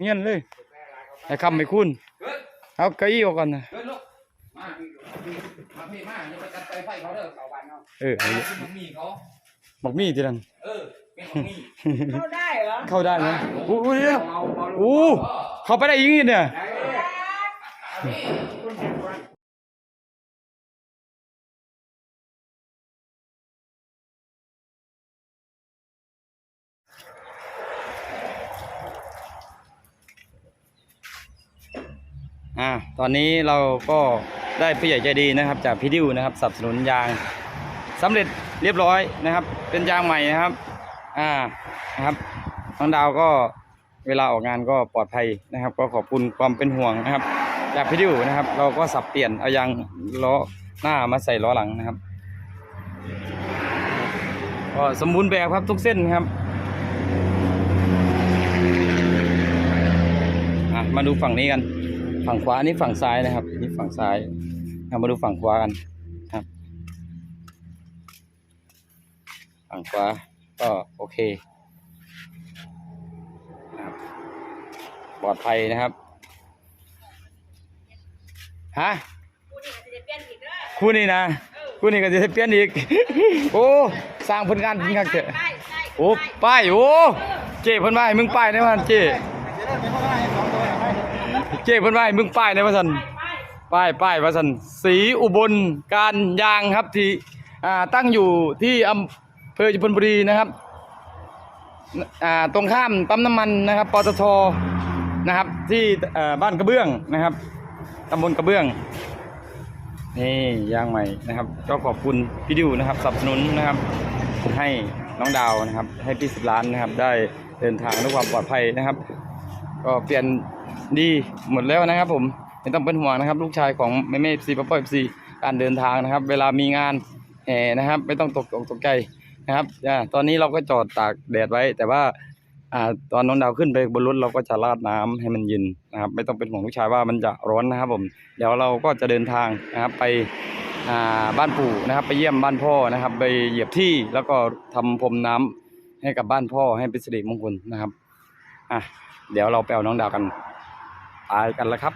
เงี้ยนเลยให้คำไม่คุณเฮ้ยเอาเก้าอี้ออกก่อนนะเฮ้ยลูกมามาพี่มาอย่าไปตัดไฟไฟเขาเด้อเสาบ้านเขาเออเอาขึ้นมามีเขาบอกมีทีนั้นเออเป็นของมีเข้าได้เหรอเข้าได้ไหมอู้อู้เดี๋ยวเมาเมาอู้เข้าไปได้ยิงนี่เนี่ย ได้เลยพี่ อ่าตอนนี้เราก็ได้ผู้ใหญ่ใจดีนะครับ จากพี่ดิวนะครับสนับสนุนยางสำเร็จเรียบร้อยนะครับ เป็นยางใหม่นะครับอ่านะครับน้องดาวก็เวลาออกงานก็ปลอดภัยนะครับ ก็ขอบคุณความเป็นห่วงนะครับ จากพี่ดิวนะครับ เราก็สับเปลี่ยนเอายางล้อหน้ามาใส่ล้อหลังนะครับก็สมบูรณ์แบบครับทุกเส้นครับมาดูฝั่งนี้กัน ฝั่งขวาอันนี้ฝั่งซ้ายนะครับ นี่ฝั่งซ้ายเอามาดูฝั่งขวากันครับ ฝั่งขวาก็โอเคนะครับปลอดภัยนะครับฮะคู่นี้นะคู่นี้ก็จะเปลี่ยนอีก โอ้สร้างผลงานจริงครับเจ้โอ้ป้ายโอ้เจ้เพิ่นว่าให้มึงป้ายได้มั้ยเจ้ เจ้เพิ่นว่าให้มึงป้ายได้ว่าซั่นป้ายป้ายว่าซั่นสีอุบลการยางครับที่อ่าตั้งอยู่ที่อำเภอจุฬบุรีนะครับอ่าตรงข้ามปั๊มน้ำมันนะครับปตทนะครับ ที่อ่อบ้านกระเบื้องนะครับตำบลกระเบื้องนี่ยางใหม่นะครับ ก็ขอบคุณพี่ดิวนะครับสนับสนุนนะครับ ให้น้องดาวนะครับ ให้พี่สิบล้านนะครับ ได้เดินทางด้วยความปลอดภัยนะครับ ก็เปลี่ยน ดีหมดแล้วนะครับ ผมไม่ต้องเป็นห่วงนะครับ ลูกชายของแม่แม่ซีป้าป้อยซีการเดินทางนะครับ เวลามีงานแห่นะครับ ไม่ต้องตกอกตกใจนะครับอ่าตอนนี้เราก็จอดตากแดดไว้ แต่ว่าอ่าตอนน้องดาวขึ้นไปบนรถเราก็จะราดน้ำให้มันเย็นนะครับ ไม่ต้องเป็นห่วงลูกชายว่ามันจะร้อนนะครับ ผมเดี๋ยวเราก็จะเดินทางนะครับไปอ่าบ้านปู่นะครับ ไปเยี่ยมบ้านพ่อนะครับ ไปเหยียบที่แล้วก็ทำพรมน้ำให้กับบ้านพ่อให้เป็นสิริมงคลนะครับอะเดี๋ยวเราไปเอาน้องดาวกัน ตายกันแล้วครับ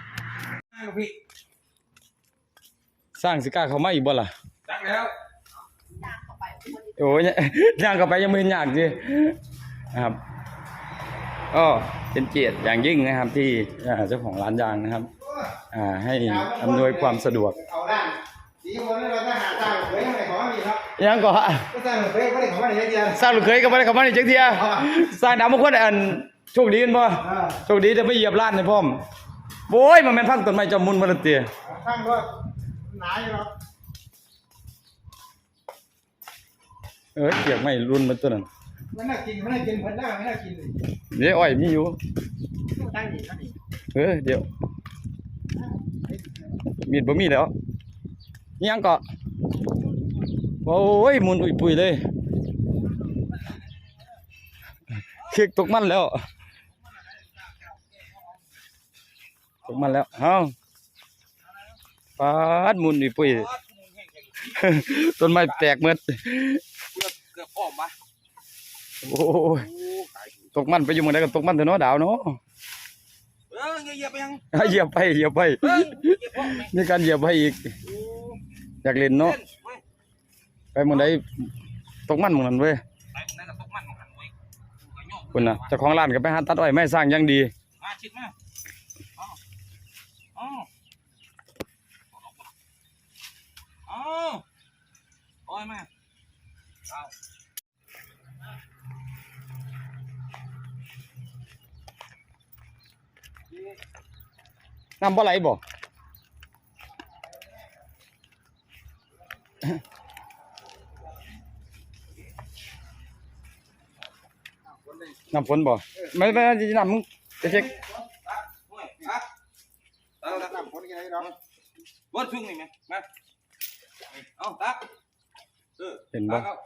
พี่สร้างสิกล้าเขามาอีกบ่ล่ะจักแล้วโอ้ยย่างเข้าไปยังมือยากจีนะครับก็เป็นเกียรติอย่างยิ่งนะครับ ที่อ่าเจ้าของร้านยางนะครับอ่าให้อำนวยความสะดวกเอาด้านสีคนนั้นเราก็หาสร้างเผยข้างในของมันมีครับยังก็ก็สร้างเผยก็ได้ของมันอย่างเดียวสร้างลูกเคยก็ไม่ได้เข้ามาในจักเทียสร้างดาวมงคลอันโชคดีกันบ่อ่าโชคดีจะไม่เหยียบร้านในพ่อม โอ้ยมันแม่นพังต้นไม้จอมมุนมาและเตียสร้างก็หนาอยู่ครับเอ้ยเกียกไม่รุนมันตัวนั้นมันน่ากินมันน่ากินเพิ่นได้ไม่น่ากินเลยเดี๋ยวอ้อยมีอยู่ตั้งอีกตั้งอีกเออเดี๋ยว มีดบ่มีแล้วอิหยังก็โอ้ยหมุนอุยปุยเลยเค้กตกมันแล้ว ตกมันแล้วเอ้าปาดหมุนอุยปุยต้นไม้แตกหมดเกือบเกือบออกมาโอ้ยตกมันไปอยู่เมืองใดก็ตกมันเถอะเนาะดาวเนาะเออเหยียบไปยังอะเหยียบไปเหยียบไปเฮ้ยเหยียบออกไหมมีการเหยียบไปอีกอยากเล่นเนาะเล่นเว้ยไปหมองใดตกมันหมองนั้นเว้ยไปนั่นก็ตกมันของหันไว้กูก็โยกคุณน่ะเจ้าของร้านก็ไปหาตัดอ้อยไม้สร้างอยังดีมาชิดมาอ๋ออ๋ออ๋อโอ้ยมาเอา น้ำปลาไหลบ่น้ำฝนบ่ไม่ไม่ไม่น้ำมึงจะเช็คตักโอ้ยตักตักตักน้ำคนกินอะไรเนาะบดพึ่งนี่ไหมมาเอาตักเออเห็นบ่ ตัก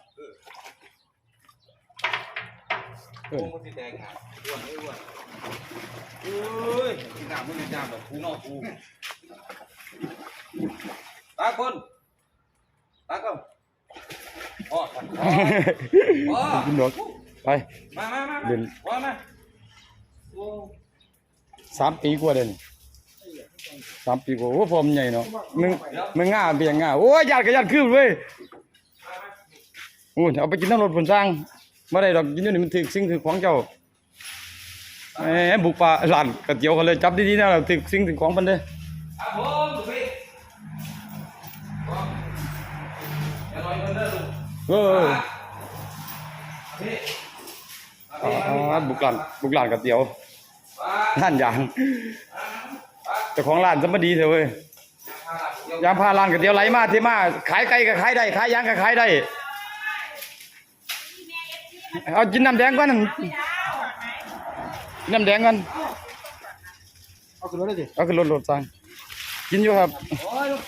เอิ้นมันสิแดงอะอ้วนเอ้ยอ้วนเอ้ยกินน้ำมึงกินน้ำแบบกูนอกกูตักคนตักก็พอสันพอพอกินดอกไปมามามาเดินพอมาโอ้สามปีกว่าเด่นสามปีกว่าโอ้ผมใหญ่เนาะมึงมึงง่าเบียงง่าโอ้ยญาติกับญาติคืบเว้ยโอ้ยเอาไปกินน้ำรถผลสร้าง ไม่ได้ดอกกินอยู่นี่มันถึกสิ่งถึกของเจ้าแหมบุกป่าหลานกระเจียวกันเลยจับดีๆนะเราถึกสิ่งถึกของมันเด้อครับผมถูกพี่อย่าลอยคนเด้อเออบุกหลานบุกหลานกระเจียวป้านยางเจ้าของร้านสมดีเถอะเว้ยยวยางพาร้านกระเจียวไหลมาเทมาขายไก่ก็ขายได้ขายยางก็ขายได้ เอากินน้ำแดงก่อนน้ำแดงก่อนเอาขึ้นรถเลยดิเอาขึ้นรถรถสั่งกินอยู่ครับโอ้ยลูก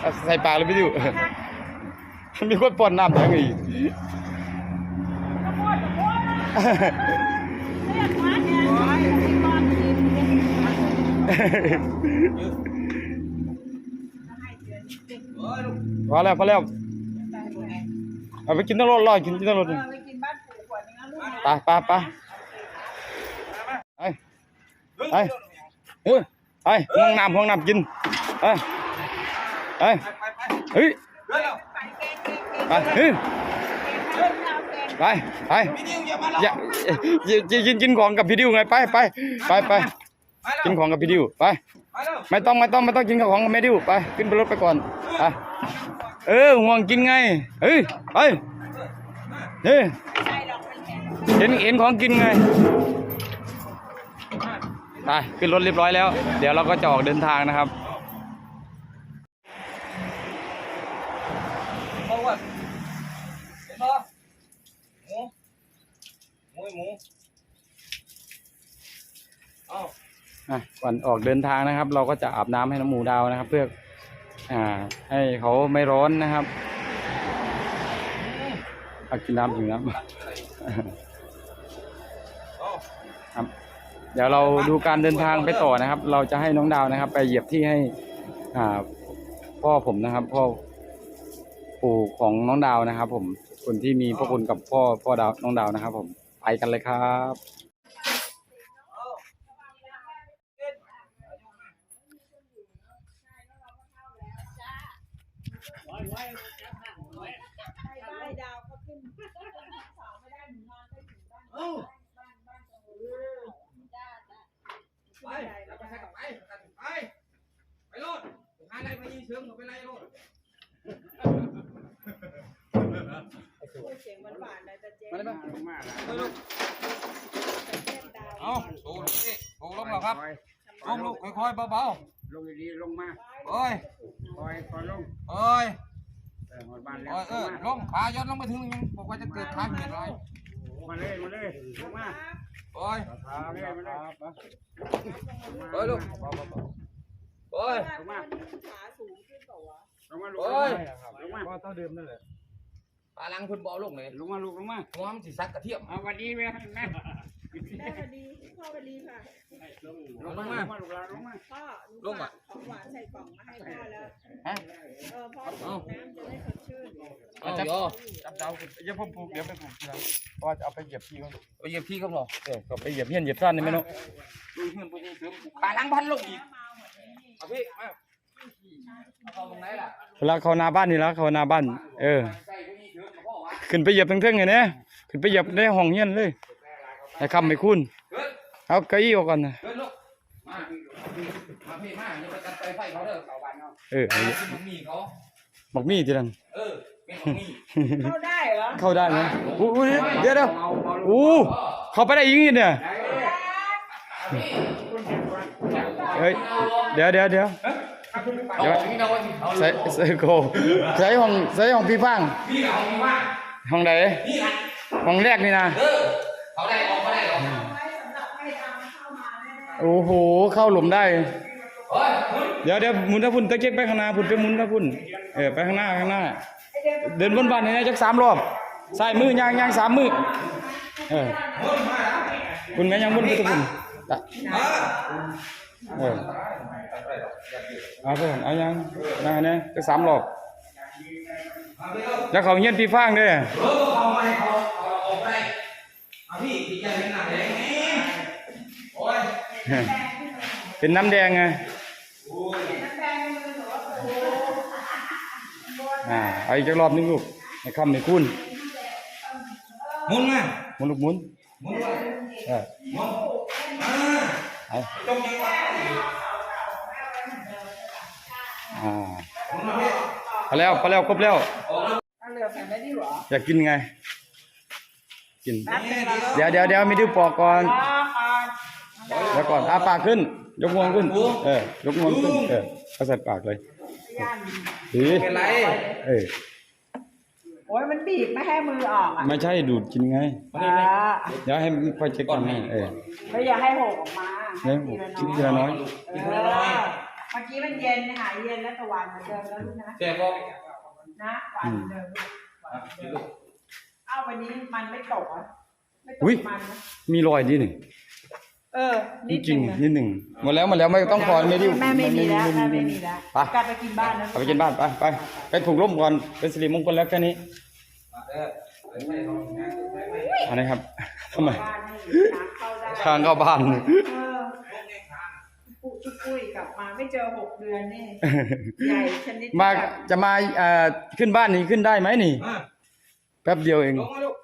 เอาใส่ปากเลยพี่ดิวมีคนป้อนน้ำแดงอีกโอ้ยลูก พอแล้วพอแล้วเอาไปกินทั้งรถรอกินกินทั้งรถนี่ไปกินบ้านปู่ก่อนนะลูกไปไปไปไปไปเฮ้ยไปห้องน้ำห้องน้ำกินไปไปไปไปไปเฮ้ยเดี๋ยวไปเก่งเก่งเก่งไปเฮ้ยเก่งเอาเก่งไปไปพี่ดิวอย่ามาหลอกอย่าอย่ากินกินของกับพี่ดิวไงไปไปไปไปไปกินแล้วของกับพี่ดิวไปไปแล้วไม่ต้องไม่ต้องไม่ต้องกินกับของกับแม่ดิวไปขึ้นไปรถไปก่อนไป เออห่วงกินไงเฮ้ยไปเฮ้ยเป็นแข็งเห็นเห็นของกินไงไปขึ้นรถเรียบร้อยแล้ว เดี๋ยวเราก็จะออกเดินทางนะครับหมูหมูหมูอ้าอะก่อนออกเดินทางนะครับ เราก็จะอาบน้ำให้น้องหมูดาวนะครับ เพื่อ อ่า ให้เขาไม่ร้อนนะครับอากินน้ำอยู่น้ำครับ เดี๋ยวเราดูการเดินทางไปต่อนะครับ เราจะให้น้องดาวนะครับ ไปเหยียบที่ให้อ่าพ่อผมนะครับ พ่อปู่ของน้องดาวนะครับ ผมคนที่มีพระคุณกับพ่อพ่อดาวน้องดาวนะครับ ผมไปกันเลยครับ ได้ดาวเขาขึ้นสาวไม่ได้หนูนอนไปถึงบ้านบ้านบ้านตรงนี้จ้าจ้าไปเราไปใช้กับไปไปไปโลดหาอะไรมายีเชิงกับไปไล่โลดพูดเสียงหวานๆเลยแต่เจ๊มาได้ปะเออลูกเต้วเอาโอ้ลูกนี่โอ้ลงแล้วครับลงลูกค่อยๆเบาๆลงดีๆลงมาๆโอ้ยคอยคอยลงโอ้ย บ้านแล้โอ้วยเออลงขาย้อนลงไปถึงยังบอกว่าจะเกิดทางเหตุอะไรมาเลยมาเลยลงมาโอ้ยมาเลยมาเลยโอ้ยลูกโอ้ยว่าขาสูงขึ้นเปล่าวะลงมาลงโอ้ยลงมาก็เท่าเดิมนั่นแหละปลาลังคุณบอลงเลยลงมาลูกลงมาหัวมันสิซักกระเทียมเอาวันนี้แม่แม่ ได้พอดีพ่อพอดีค่ะลงมาลงมาลูกหลานลงมาพ่อหนูฝากของหวานใส่กล่องมาให้พ่อแล้วฮะเออพ่อส่งน้ำจะได้สดชื่นเอาโยจับเจ้าเดี๋ยวผมปลูกเดี๋ยวไปปลูกทีหลังเพราะว่าจะเอาไปเหยียบที่เขาไปเหยียบพี่ก็หรอเออก็ไปเหยียบเฮียนเหยียบซ่านนี่ไหมเนาะดูเพื่อนพวกนี้เสริมปลาลังพันลงอีกเอาพี่มาเอาตรงไหนล่ะเวลาเขาหนาบ้านนี่แล้วเขาหนาบ้าน เออใส่พวกนี้เสริมกับพ่อวะขึ้นไปเหยียบทั้งเทิงไงเนี่ยขึ้นไปเหยียบในห้องเฮียนเลย ให้คำไม่คุ้นเกิดเอาเก้าอี้ออกก่อนนะเกิดลูกมามาพี่มาอย่าไปกันไปไฟเขาเด้อเขาบ้านเนาะเออไอ้ที่มึงมีเขาบอกมีทีนั้นเออเป็นของมีเข้าได้เหรอเข้าได้ไหมอู้อู้เดี๋ยวเดี๋ยวอู้เข้าไปได้ยังไงเนี่ยเฮ้ยเดี๋ยวเดี๋ยวเดี๋ยวเอาของนี่นะว่าเอาใส่ใส่โกใส่ห้องใส่ห้องพี่ฟังพี่เอาของมาห้องไหนนี่ละห้องแรกนี่นะ โอ้โห เข้าหลุมได้เฮ้ยมึงเดี๋ยวเดี๋ยวหมุนถ้าพุ่นตะเกียกไปข้างหน้าพุ่นไปหมุนถ้าพุ่นเออไปข้างหน้าข้างหน้า เดินบนบ้านนี่นะจักสามรอบใส่มือย่างย่างสามมือเออมึงมาแล้วคุณแม่ยังบนไปตะพุ่นตะเออเออเอาเพื่อนเอายังยังไงเนี่ยจักสามรอบมาไปเอาแล้วเขาเฮียนพี่ฟางเด้อเออเขามาให้เขาเอาออกไปเอาพี่พี่จะเป็นหนังแดงนี่โอ้ย เป็นน้ำแดงไงโอ้ยอ่าเอาอีกจักรอบนึงลูกให้คำให้คุณหมุนมาหมุนลูกหมุนหมุนมาเออหมุนอ่าเอาจงยังไงอ่าหมุนมาพี่พอแล้วพอแล้วครบแล้วออกแล้วเอาเหลือใส่ได้ดีหรออยากกินไงกินนี่ดีแล้วเดี๋ยวเดี๋ยวเดี๋ยวมีดื้อปอกก่อน อ่าแล้วก่อนอาปากขึ้น ยกงวงขึ้น เออ ยกงวงขึ้น เออเอาใส่ปากเลยถือไม่เป็นไร เออ โอ้ยมันบีบไม่ให้มือออกอะไม่ใช่ดูดกินไงอ่าเดี๋ยวให้ไฟเช็คก่อนให้เออไม่อย่าให้หกออกมาเนี่ยกินทีละน้อยเออเมื่อกี้มันเย็นหายเย็นแล้วตะวันเหมือนเดิมแล้วลูกนะเจ๊บอกนะหวานเหมือนเดิมอะเดี๋ยวลูกเอ้าวันนี้มันไม่ตกอะไม่ตอุ๊ยกมันนะมีรอยนิดหนึ่ง เออจนิดริงนึนะๆนิดหนึ่งหมดแล้วหมดแล้วไม่ต้องคอยไม่ดิ้วแม่ไม่มีแล้วแม่ไม่ไม่มีแล้วไปกลับไปกินบ้านนะเอาไปกินบ้านไปไปไปผูกร่มก่อนเป็นสิริมงคลแล้วแค่นี้มาเด้อไปไปเอางานไปไปอันนี้ครับทำไมบ้านนี่น้ำเข้าได้ทางเข้าบ้าน เออปุ๊ชุกปุ้ยกลับมาไม่เจอหกเดือนนี่ใหญ่ชนิดมาแบบจะมาเอ่อขึ้นบ้านนี้ขึ้นได้ไหมนี่ มาแป๊บเดียวเองลงมาลูก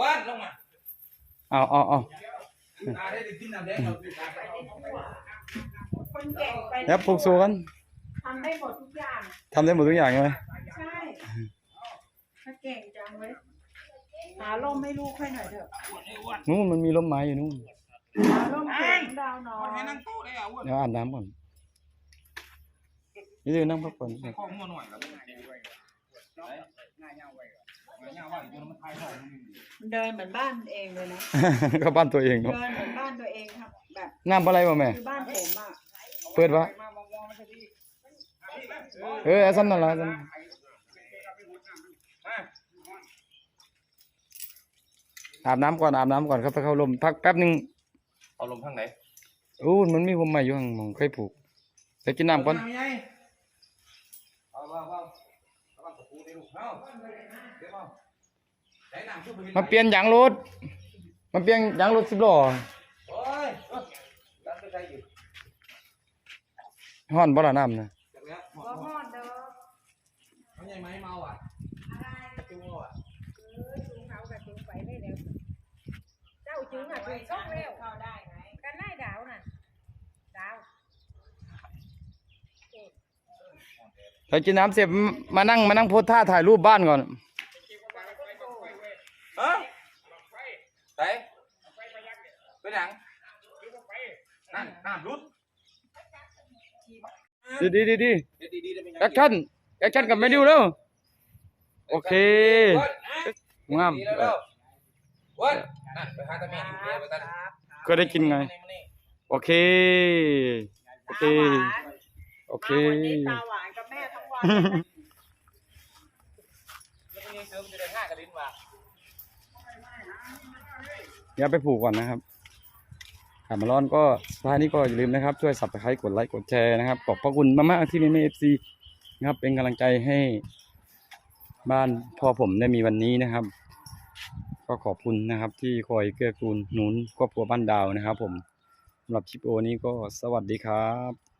วันลงมาเอาเอาเอา คนเก่งไปแล้วปลูกโซกันทำได้หมดทุกอย่าง ทำได้หมดทุกอย่างเลยใช่ถ้าเก่งจังเว้ยหาล่มให้ลูกให้หน่อยเถอะนู่นมันมีร่มไม้อยู่นู่นหาล่มเข็งดาวน้อให้ยนั่งโต๊ะเลยอะอ้วนเดี๋ยวอาบน้ำก่อนนี่เดี๋ยวนั่งพักผ่อนใส่ข้อมือหน่อยแล้วง่ายง่าย เงาไว้ง่ายเงาไว้จนมันคลายข้อมือมันเดินเหมือนบ้านเองเลยนะ ก็บ้านตัวเองเนาะเดินเหมือนบ้านตัวเองครับแบบน้ำอะไรวะแม่ คือบ้านผมอะเปิดวะมามองมองมันจะดีเออเอาซ้ำนั่นละซ้ำมาอาบน้ำก่อนอาบน้ำก่อนครับไปเข้าร่มพักแป๊บนึงเอาลมทางไหน อู้มันมีผมใหม่อยู่ข้างหมองเคยผูกไปกินน้ำก่อนเอ มาเปลี่ยนยางรถมาเปลี่ยนยางรถสิบล้อโอ้ยดันไปใส่อนบ่ละน้ำนะจังแล้วหมดก็ฮอดเด้อมันใหญ่ไหมเมาอะจูงอะจุงเขากับจุงไปได้แล้วเจ้าจุงอะจุงช่องแล้วเข้าได้ดาวน่ะดาว ไปกินน้ำเสร็จมานั่งมานั่งโพสท่าถ่ายรูปบ้านก่อนฮะใส่ไปหนังนั่นน้ำรุดดีดีดีดีเดี๋ยวดีๆได้เป็นยังแอคชั่นแอคชั่นกับแมดิวแล้วโอเคงามดีแล้วเร็ววันนั่นไปหาตาแม่อยู่เดี๋ยวไปตาก็ได้กินไง โอเค โอเค โอเค เดี๋ยวไปผูกก่อนนะครับขามาร้อนก็ท้ายนี้ก็อย่าลืมนะครับ ช่วยสับสไครต์กดไลค์กดแชร์นะครับ ขอบพระคุณมากๆที่เมเอฟซีนะครับ เป็นกำลังใจให้บ้านพ่อผมได้มีวันนี้นะครับ ก็ขอบคุณนะครับ ที่คอยเกื้อกูลหนุนครอบครัวบ้านดาวนะครับ ผมสำหรับชิปโอนี้ก็สวัสดีครับ